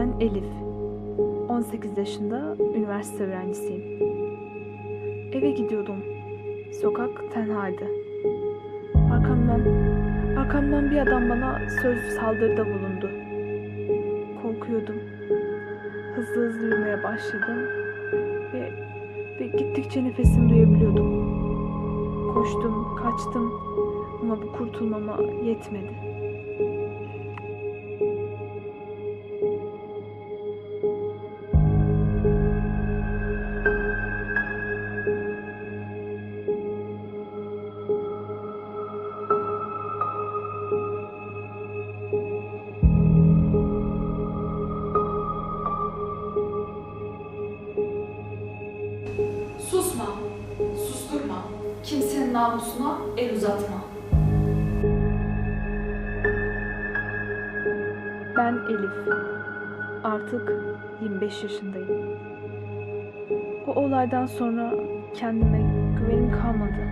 Ben Elif. 18 yaşında üniversite öğrencisiyim. Eve gidiyordum. Sokak tenhaydı. Arkamdan arkamdan bir adam bana sözlü saldırıda bulundu. Korkuyordum. Hızlı hızlı yürümeye başladım ve, ve gittikçe nefesimi duyabiliyordum. Koştum, kaçtım ama bu kurtulmama yetmedi. Susma, susturma. Kimsenin namusuna el uzatma. Ben Elif. Artık 25 yaşındayım. O olaydan sonra kendime güvenim kalmadı.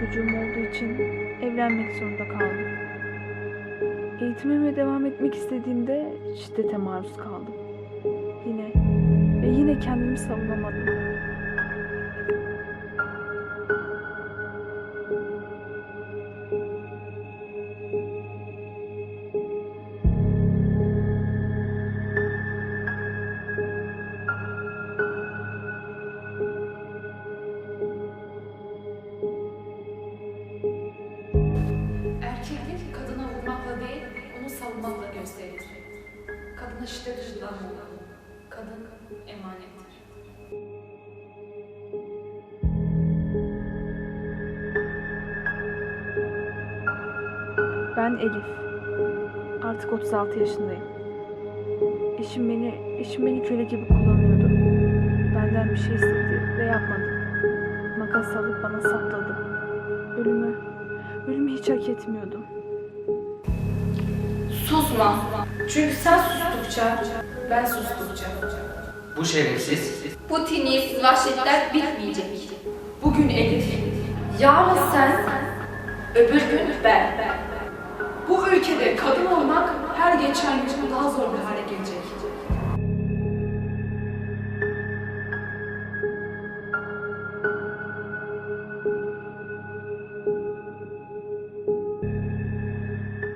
Çocuğum olduğu için evlenmek zorunda kaldım. Eğitimime devam etmek istediğimde şiddete maruz kaldım. Yine ve yine kendimi savunamadım. Kadına şiddet uygulanmalı. Kadın emanettir. Ben Elif. Artık 36 yaşındayım. Eşim beni, eşim beni köle gibi kullanıyordu. Benden bir şey istedi ve yapmadım. Makas alıp bana sapladı. Ölümü, ölümü hiç hak etmiyordum. Susma. Çünkü sen sustukça, ben sustukça. Bu şerefsiz Bu tiniz vahşetler bitmeyecek. Bugün Elif, yarın sen, öbür gün ben. Bu ülkede kadın olmak her geçen gün daha zor bir hale